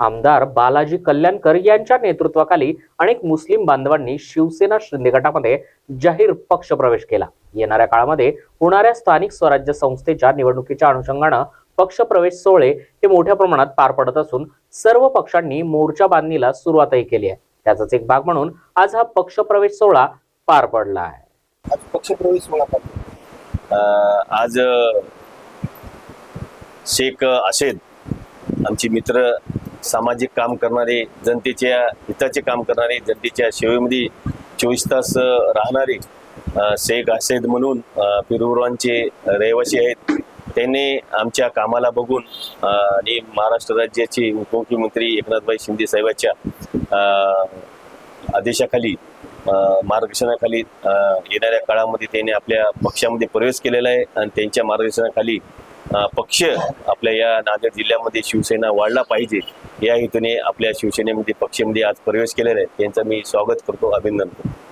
आमदार बालाजी कल्याणकर यांच्या नेतृत्वाखाली अनेक मुस्लिम बांधवांनी शिवसेना शिंदे गटामध्ये जाहीर पक्षप्रवेश केला. येणाऱ्या काळामध्ये होणाऱ्या स्थानिक स्वराज्य संस्थेच्या निवडणुकीच्या अनुषंगानं पक्षप्रवेश सोहळे हे मोठ्या प्रमाणात पार पडत असून सर्व पक्षांनी मोर्चा बांधणीला सुरुवातही केली आहे. त्याचाच एक भाग म्हणून आज हा पक्षप्रवेश सोहळा पार पडला आहे. आज पक्षप्रवेश सोहळा आज शेख असेद आमचे मित्र सामाजिक काम करणारे जनतेच्या हिताचे काम करणारे जनतेच्या सेवेमध्ये चोवीस तास राहणारे शेख असेद म्हणून पिरुरांचे रहिवासी आहेत. त्यांनी आमच्या कामाला बघून आणि महाराष्ट्र राज्याचे उपमुख्यमंत्री एकनाथभाई शिंदे साहेबांच्या आदेशाखाली मार्गदर्शनाखाली येणाऱ्या काळामध्ये त्यांनी आपल्या पक्षामध्ये प्रवेश केलेला आहे आणि त्यांच्या मार्गदर्शनाखाली पक्ष आपल्या या नांदेड जिल्ह्यामध्ये शिवसेना वाढला पाहिजे या हेतूने आपल्या शिवसेनेमध्ये पक्षामध्ये आज प्रवेश केलेला आहे. त्यांचं मी स्वागत करतो अभिनंदन. करतो